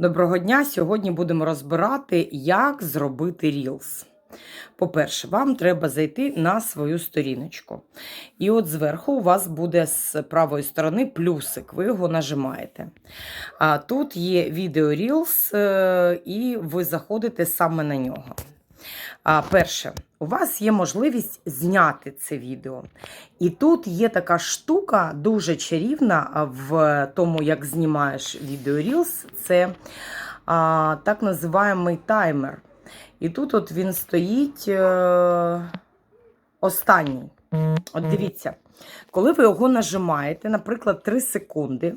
Доброго дня! Сьогодні будемо розбирати, як зробити Reels. По-перше, вам треба зайти на свою сторіночку. І от зверху у вас буде з правої сторони плюсик, ви його нажимаєте. А тут є відео Reels, е, і ви заходите саме на нього. А, перше, у вас є можливість зняти це відео. І тут є така штука дуже чарівна в тому, як знімаєш відео Reels, це а, так називаємий таймер. І тут от він стоїть е, останній. От дивіться, коли ви його нажимаєте, наприклад, 3 секунди,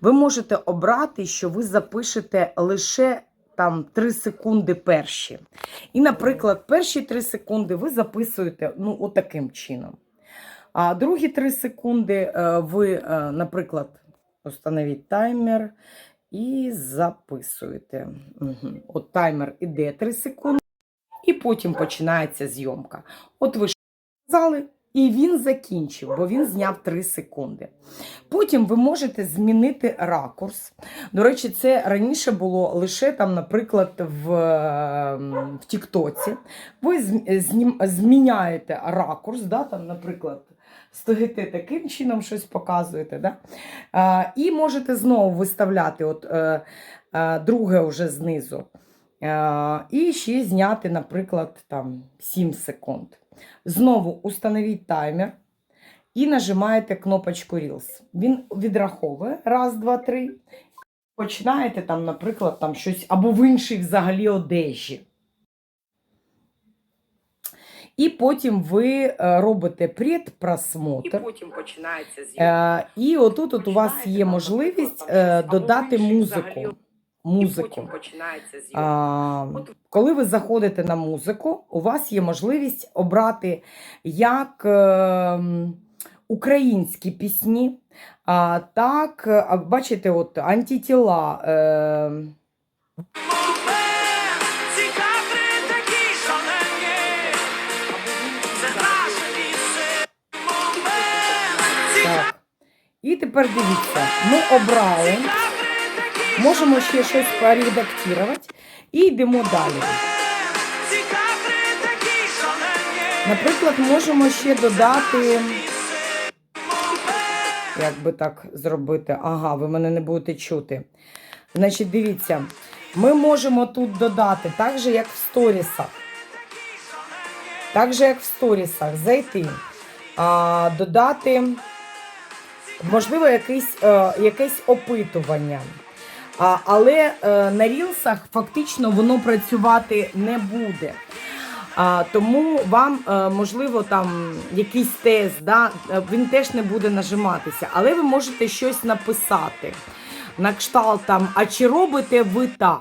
ви можете обрати, що ви запишете лише там 3 секунди перші. І, наприклад, перші 3 секунди ви записуєте ну, отаким чином. А другі 3 секунди е, ви, е, наприклад, установіть таймер і записуєте. Угу. От таймер іде 3 секунди, і потім починається зйомка. От ви сказали, і він закінчив, бо він зняв 3 секунди. Потім ви можете змінити ракурс. До речі, це раніше було лише там, наприклад, в, ем, в Тіктоці. Ви знім- зміняєте ракурс, да, там, наприклад, стоїте таким чином, щось показуєте. Да? А, і можете знову виставляти от, е, е, друге вже знизу. Е, і ще зняти, наприклад, там 7 секунд. Знову установіть таймер і нажимаєте кнопочку Reels. Він відраховує раз, два, три. Починаєте там, наприклад, там щось або в іншій взагалі одежі. І потім ви е, робите предпросмотр. І потім починається зйомка. Е, і отут от у вас є можливість е, додати музику. І музику. потім починається зйомка. А, коли ви заходите на музику, у вас є можливість обрати як е, українські пісні, так, бачите, от антитіла. Е, так. І тепер дивіться, ми обрали, можемо ще щось поредактувати і йдемо далі. Наприклад, можемо ще додати. Як би так зробити? Ага, ви мене не будете чути. Значить, дивіться, ми можемо тут додати, так же, як в сторісах. Так же, як в сторісах, зайти, а, додати, можливо, якийсь, е, якесь опитування. Але е, на рілсах фактично воно працювати не буде. Тому вам, е, можливо, там якийсь тест, да, е, він теж не буде нажиматися, але ви можете щось написати. На кшталт там, а чи робите ви так?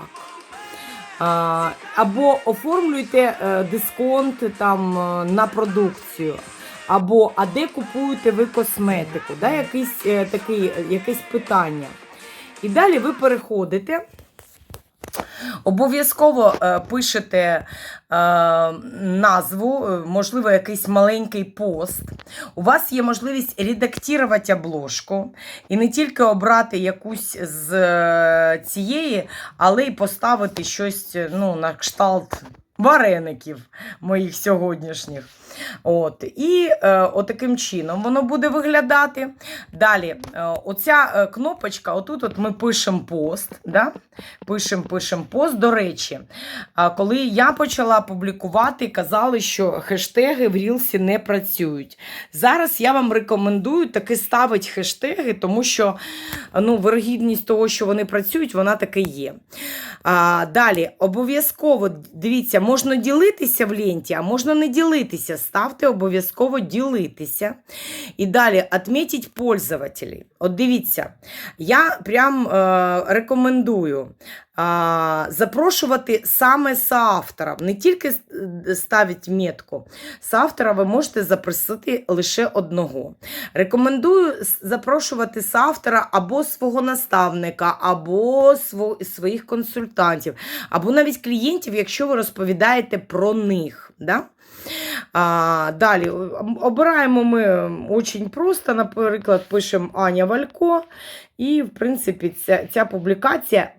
Або оформлюєте дисконт там, на продукцію, або а де купуєте ви косметику, да, якийсь, такий, якесь питання. І далі ви переходите. Обов'язково е, пишете е, назву, е, можливо, якийсь маленький пост. У вас є можливість редактувати обложку і не тільки обрати якусь з цієї, але й поставити щось ну, на кшталт вареників моїх сьогоднішніх. От. І е, отаким чином воно буде виглядати. Далі, е, оця е, кнопочка, отут от ми пишемо пост. Да? Пишемо, пишемо пост. До речі, коли я почала публікувати, казали, що хештеги в Рілсі не працюють. Зараз я вам рекомендую таки ставити хештеги, тому що ну, вирогідність того, що вони працюють, вона таки є. А, далі, обов'язково дивіться, можна ділитися в ленті, а можна не ділитися. Ставте обов'язково ділитися. І далі «Отметить пользователі. От дивіться, я прям е, рекомендую запрошувати саме соавтора. Не тільки с- ставити метку. Соавтора ви можете запросити лише одного. Рекомендую запрошувати соавтора або свого наставника, або своїх консультантів, або навіть клієнтів, якщо ви розповідаєте про них. Да? А, далі обираємо ми дуже просто, наприклад, пишемо Аня Валько, і, в принципі, ця, ця публікація е,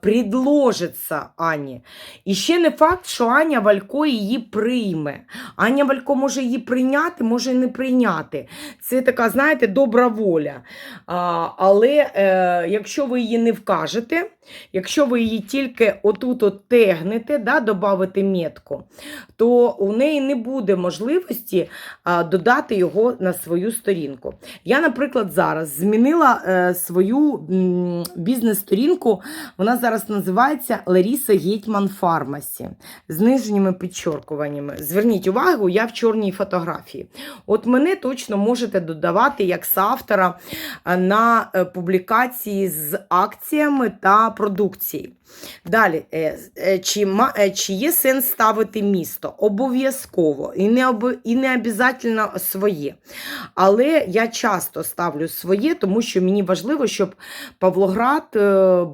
предложиться Ані. І ще не факт, що Аня Валько її прийме. Аня Валько може її прийняти, може і не прийняти. Це така, знаєте, добра воля. А, але е, якщо ви її не вкажете, якщо ви її тільки отут от тегнете, да, додавите метку, то у неї не буде можливості а, додати його на свою сторінку. Я, наприклад, зараз змінила е, свою бізнес-сторінку. Вона зараз називається Ларіса Гетьман Фармасі з нижніми підчоркуваннями. Зверніть увагу, я в чорній фотографії. От мене точно можете додавати як соавтора е, на е, публікації з акціями та продукцією. Далі, е, чи, чи є сенс ставити місто? Обов'язково. І не, об, і не обов'язково своє. Але я часто ставлю своє, тому що мені важливо, щоб Павлоград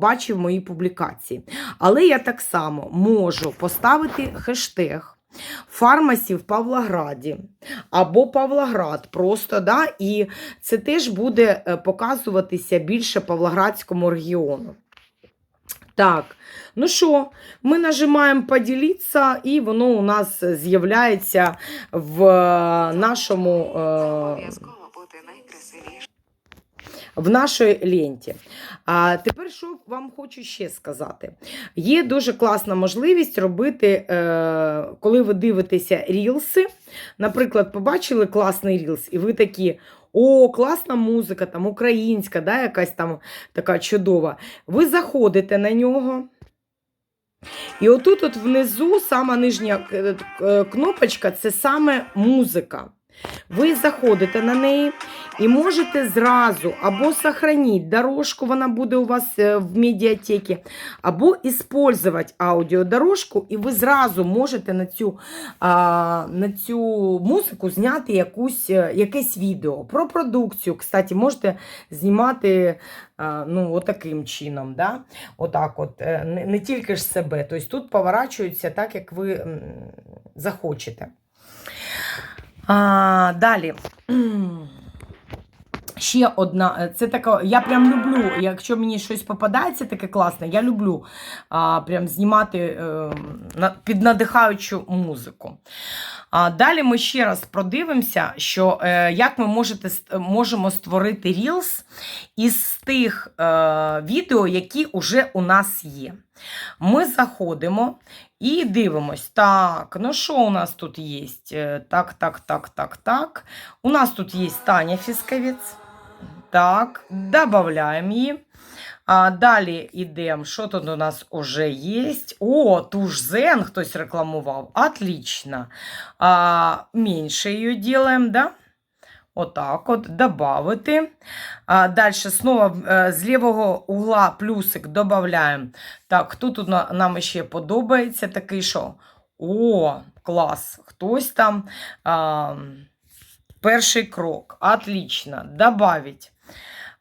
бачив мої публікації. Але я так само можу поставити хештег. Фармасі в Павлограді або Павлоград просто, да, і це теж буде е, показуватися більше Павлоградському регіону. Так, ну що, ми нажимаємо поділитися, і воно у нас з'являється в е, нашому е. В нашій ленті. А тепер що вам хочу ще сказати? Є дуже класна можливість робити, е, коли ви дивитеся рілси. Наприклад, побачили класний рілс, і ви такі. О, класна музика, там українська, да, якась там така чудова. Ви заходите на нього. І отут, от внизу, сама нижня е, е, кнопочка це саме музика. Ви заходите на неї і можете зразу або сохранити дорожку, вона буде у вас е, в медіатекі, або использовать аудіодорожку, і ви зразу можете на цю, на цю музику зняти якусь, е, якесь відео про продукцію. Кстати, можете знімати ну, отаким чином. Да? Отак от, е, не, не тільки ж себе. Тобто тут поворачується так, як ви захочете. А, далі. Ще одна, е, це така, я прям люблю, якщо мені щось попадається таке класне, я люблю а, прям знімати е, на, під надихаючу музику. А, далі ми ще раз продивимося, що е, як ми можете, можемо створити Reels із тих е, відео, які вже у нас є. Ми заходимо і дивимось. Так, ну що у нас тут є? Е, Так, так, так, так, так. У нас тут є Таня Фісковець. Так, додаємо її. А, далі йдемо. Що тут у нас вже є? О, туш Зен хтось рекламував. Отлично. А, менше її робимо, да? Отак от, добавити. Далі знову з лівого угла плюсик додаємо. Так, хто тут нам ще подобається такий, що? О, клас! Хтось там. А, перший крок. Отлично. Добавить.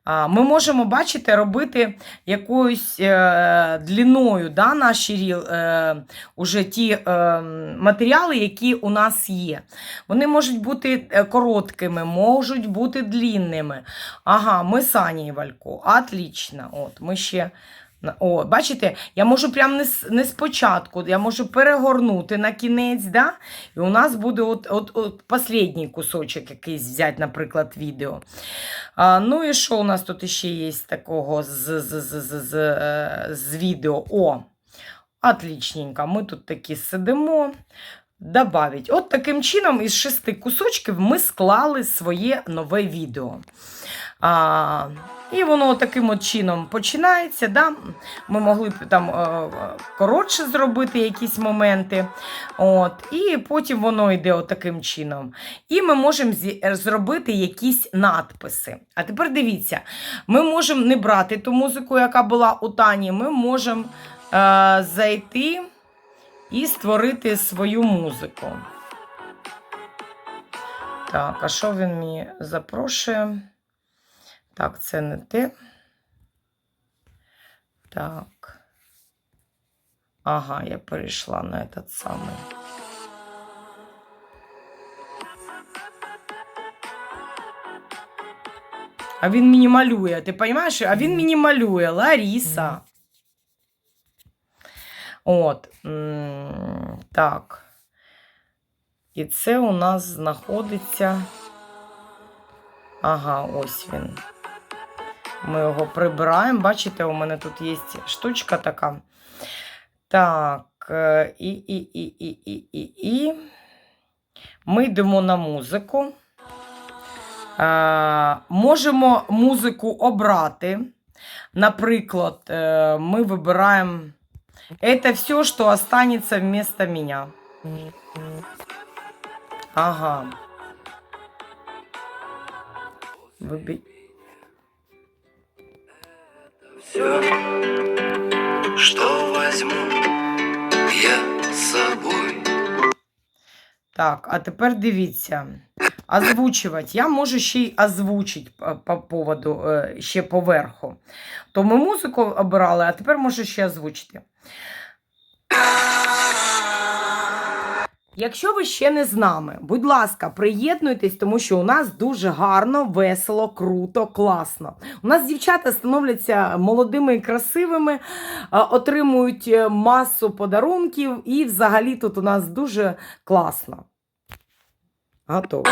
Ми можемо, бачите, робити якоюсь е, дліною да, наші е, уже ті е, матеріали, які у нас є. Вони можуть бути е, короткими, можуть бути длинними. Ага, ми з Анією Валько. Отлично. От, ми ще... О, бачите, я можу прямо не, не спочатку, я можу перегорнути на кінець, да? і у нас буде от, от, от останній кусочок якийсь взяти, наприклад, відео. А, ну і що у нас тут ще є такого з, з, з, з, з, е, з відео? О, отлічненько. Ми тут такі сидимо. Добавить. От таким чином із шести кусочків ми склали своє нове відео. А, і воно таким от чином починається. Да? Ми могли б там е, коротше зробити якісь моменти. От, і потім воно йде таким чином. І ми можемо зробити якісь надписи. А тепер дивіться, ми можемо не брати ту музику, яка була у Тані, ми можемо е, зайти і створити свою музику. Так, а що він мені запрошує? Так, це не те. Так. Ага, я перейшла на этот самий. А він мені малює, ти розумієш? А він мені малює, Ларіса. От. Так. І це у нас знаходиться. Ага, ось він. Ми його прибираємо. Бачите, у мене тут є штучка така. Так, е, і, і, і, і, і, і, і. Ми йдемо на музику. Е, можемо музику обрати. Наприклад, е, ми вибираємо Это все, что останется вместо меня. Ага. Выби- Все, что возьму я с собой. Так, а тепер дивіться. Озвучувати. Я можу ще й озвучити по, по поводу е, ще поверху. То ми музику обирали, а тепер можу ще озвучити. Якщо ви ще не з нами, будь ласка, приєднуйтесь, тому що у нас дуже гарно, весело, круто, класно. У нас дівчата становляться молодими і красивими, е, отримують масу подарунків, і взагалі тут у нас дуже класно. Готово.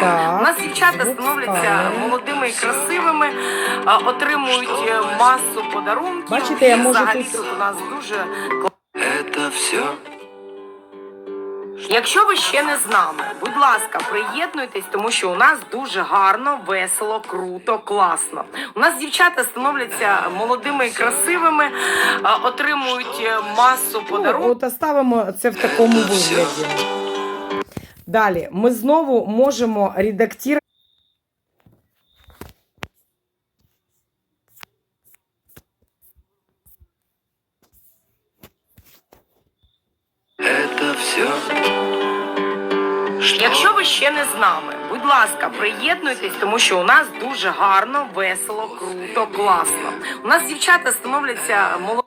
Так, У нас дівчата становляться молодими і красивими, отримують е, масу подарунків. Бачите, я і можу взагалі тут- тут у нас дуже Это все, Якщо ви ще не з нами, будь ласка, приєднуйтесь, тому що у нас дуже гарно, весело, круто, класно. У нас дівчата становляться молодими і красивими, отримують е, масу Ну, подарунків. от оставимо це в такому вигляді. Далі, ми знову можемо редактувати. это все. Якщо ви ще не з нами, будь ласка, приєднуйтесь, тому що у нас дуже гарно, весело, круто, класно. У нас дівчата становляться молодими.